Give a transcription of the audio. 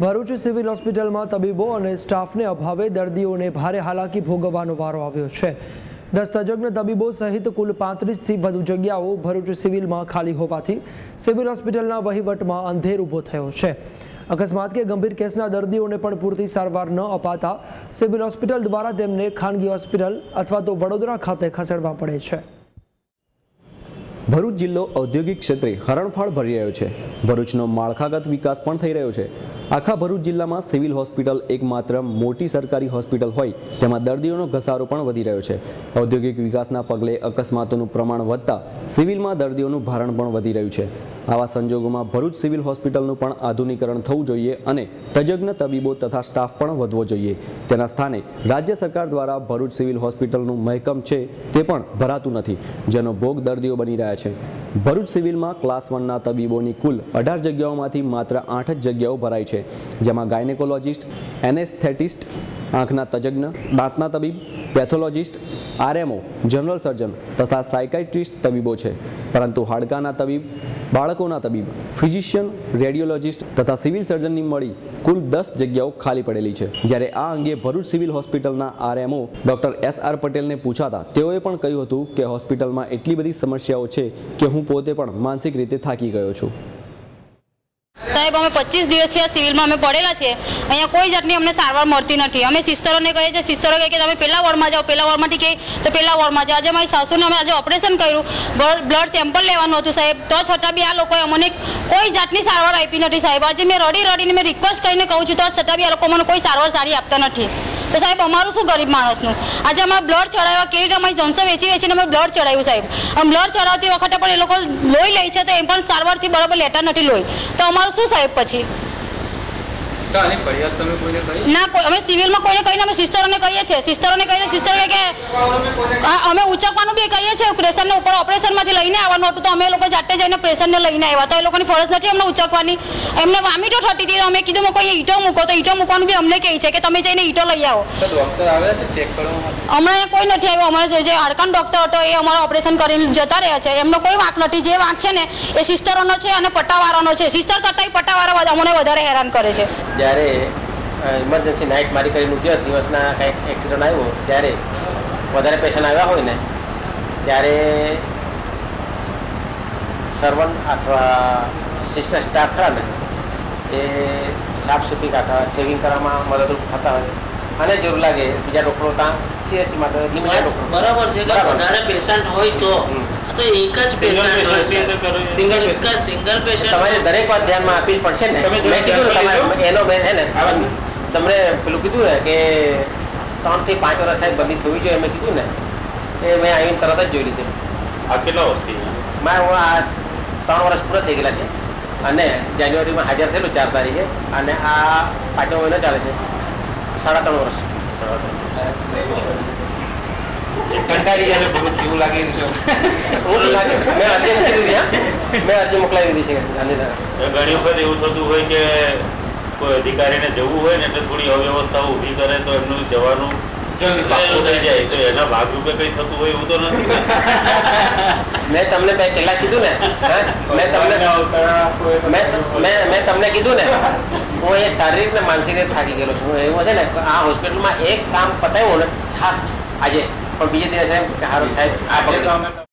Bharuch civil હોસ્પિટલમાં તબીબો અને સ્ટાફને અભાવે દર્દીઓને ભારે હાલાકી ભોગવવાનો વારો આવ્યો છે. દસ તજજ્ઞ તબીબો સહિત કુલ પાંત્રીસથી વધુ જગ્યાઓ ભરૂચ સિવિલમાં ખાલી હોવાથી સિવિલ હોસ્પિટલના વહીવટમાં અંધેર ઊભો થયો છે. અકસ્માત કે ગંભીર કેસના દર્દીઓને પણ પૂરતી સારવાર ન અપાતા સિવિલ હોસ્પિટલ દ્વારા તેમને ખાનગી હોસ્પિટલ અથવા તો વડોદરા ખાતે ખસેડવા પડે છે. ભરૂચ જિલ્લો ઔદ્યોગિક ક્ષેત્રે હરણફાળ ભરી રહ્યો છે. ભરૂચનો માળખાગત વિકાસ પણ થઈ રહ્યો છે. આખા ભરૂચ જિલ્લામાં સિવિલ હોસ્પિટલ એકમાત્ર મોટી સરકારી હોસ્પિટલ હોય તેમાં દર્દીઓનો ઘસારો પણ વધી રહ્યો છે. ઔદ્યોગિક વિકાસના પગલે અકસ્માતોનું પ્રમાણ વધતા સિવિલમાં દર્દીઓનું ભારણ પણ વધી રહ્યું છે. આવા સંજોગોમાં ભરૂચ સિવિલ હોસ્પિટલનું પણ આધુનિકરણ થવું જોઈએ અને તજજ્ઞ તબીબો તથા સ્ટાફ પણ વધવો જોઈએ. તેના સ્થાને રાજ્ય સરકાર દ્વારા ભરૂચ સિવિલ હોસ્પિટલનું મહેકમ છે તે પણ ભરાતું નથી, જેનો ભોગ દર્દીઓ બની રહ્યા છે. ભરૂચ સિવિલમાં ક્લાસ વનના તબીબોની કુલ અઢાર જગ્યાઓમાંથી માત્ર આઠ જ જગ્યાઓ ભરાઈ છે, જેમાં ગાયનેકોલોજિસ્ટ, એનેસ્થેટિસ્ટ આંખના તજજ્ઞ, દાંતના તબીબ, પેથોલોજિસ્ટ, આરએમઓ, જનરલ સર્જન તથા સાયકાઇટ્રિસ્ટ તબીબો છે. પરંતુ હાડકાના તબીબ, બાળકોના તબીબ, ફિઝિશિયન, રેડિયોલોજિસ્ટ તથા સિવિલ સર્જનની મળી કુલ દસ જગ્યાઓ ખાલી પડેલી છે. જ્યારે આ અંગે ભરૂચ સિવિલ હોસ્પિટલના આરએમઓ ડોક્ટર એસ આર પટેલને પૂછાતા તેઓએ પણ કહ્યું હતું કે હોસ્પિટલમાં એટલી બધી સમસ્યાઓ છે કે હું પોતે પણ માનસિક રીતે થાકી ગયો છું. સાહેબ, અમે પચીસ દિવસથી આ સિવિલમાં અમે પડેલા છે અહીંયા કોઈ જાતની અમને સારવાર મળતી નથી. અમે સિસ્ટરોને કહીએ છીએ, સિસ્ટરો કહે કે તમે પહેલા વોર્ડમાં જાઓ પહેલાં વોર્ડમાંથી કહે તો પહેલાં વોર્ડમાં જાઓ. આજે મારી સાસુને અમે આજે ઓપરેશન કર્યું. બ્લડ સેમ્પલ લેવાનું હતું સાહેબ. તો છતાં બી આ લોકોએ અમને કોઈ જાતની સારવાર આપી નથી સાહેબ. આજે મેં રડી રડીને મેં રિક્વેસ્ટ કરીને કહું છું, તો છતાં બી આ લોકો મને કોઈ સારવાર સારી આપતા નથી. તો સાહેબ, અમારું શું ગરીબ માણસનું? આજે અમારે બ્લડ ચડાવ્યા કેવી રીતે અમારી જણસો વેચી વેચીને અમે બ્લડ ચડાવ્યું સાહેબ? આમ બ્લડ ચડાવતી વખતે પણ એ લોકો લોહી લે છે તો એમ પણ સારવારથી બરાબર લેતા નથી લોહી. તો અમારું શું સાહેબ પછી તો આની ફરિયાદ તમે કોઈને કરી ના કોઈ અમે સિવિલમાં કોઈને કહીને અમે સિસ્ટરોને કહીએ છીએ. સિસ્ટરોને કહીને સિસ્ટર કે અમે ઉચકવાનું બી કહીએ છીએ પ્રેશરને ઉપર. ઓપરેશનમાંથી લઈને આવવાનું હતું તો અમે લોકો જાતે જઈને પ્રેશરને લઈને આવ્યા. તો એ લોકોની ફરજ નથી અમને ઉચકવાની. એમને વામીટો થતી હતી. અમે કીધું મેં કોઈ ઈંટો મૂકો. તો ઈંટો મૂકવાનું બી અમને કહે છે કે તમે જઈને ઈંટો લઈ આવો. હમણાં કોઈ નથી આવ્યો. અમારો જે- હાડકાનો ડૉક્ટર હતો એ અમારું ઓપરેશન કરીને જતા રહ્યા છે. એમનો કોઈ વાંક નથી. જે વાંક છે ને એ સિસ્ટરોનો છે અને પટ્ટાવાળાનો છે. સિસ્ટર કરતાં પટ્ટાવાળા અમને વધારે હેરાન કરે છે. જ્યારે ઇમરજન્સી નાઇટ મારી કરી મૂક્યો દિવસના કંઈક એક્સિડન્ટ આવ્યો ત્યારે વધારે પેશન્ટ આવ્યા હોય ને ત્યારે સર્વન્ટ અથવા સિસ્ટર સ્ટાફ ખરા ને એ સાફ સફાઈ કાઢવા સેવિંગ કરવામાં મદદરૂપ થતા હોય. અને જરૂર લાગે બીજા ડૉક્ટરો ત્યાં સીએસસીમાં તો બરાબર છે વધારે પેશન્ટ હોય તો તો એક જ પેશન્ટ હોય છે. સિંગલ એક જ સિંગલ પેશન્ટ તમારે દરેક વાત ધ્યાનમાં આપવી જ પડશે ને? મેં કીધું તમારે એનો મેં છે ને તમને પેલું કીધું ને કે ત્રણથી પાંચ વર્ષ થાય બદલી થવી જોઈએ મેં કીધું ને. એ મેં આવીને તરત જ જોઈ લીધું. આ કેટલા વર્ષથી મારે હું આ ત્રણ વર્ષ પૂરા થઈ ગયેલા છે. અને જાન્યુઆરીમાં હાજર થયેલું ચાર તારીખે અને આ પાંચમો મહિનો ચાલે છે. સાડા ત્રણ વર્ષ. કંટાળી ગયા બહુ કેવું લાગી રહ્યું છે. મેં અરજી મૂકી દીધી મેં અરજી મોકલાવી દીધી છે ગાંધીનગર. ઘણી વખત એવું થતું હોય કે કોઈ અધિકારીને જવું હોય ને એટલે થોડી અવ્યવસ્થા ઊભી કરે તો એમનું જવાનું જલ્દી પાકું થઈ જાય. તો એના ભાગરૂપે કંઈ થતું હોય એવું તો નથી ને? મેં તમને પહેલા કીધું ને હા? મેં તમને મેં મેં મેં તમને કીધું ને હું એ શારીરિક ને માનસિક થાકી ગયેલો છું. એવું છે ને આ હોસ્પિટલમાં એક કામ પતાવ્યું ને છાસ આજે. પણ બીજે દિવસે કે સાહેબ આ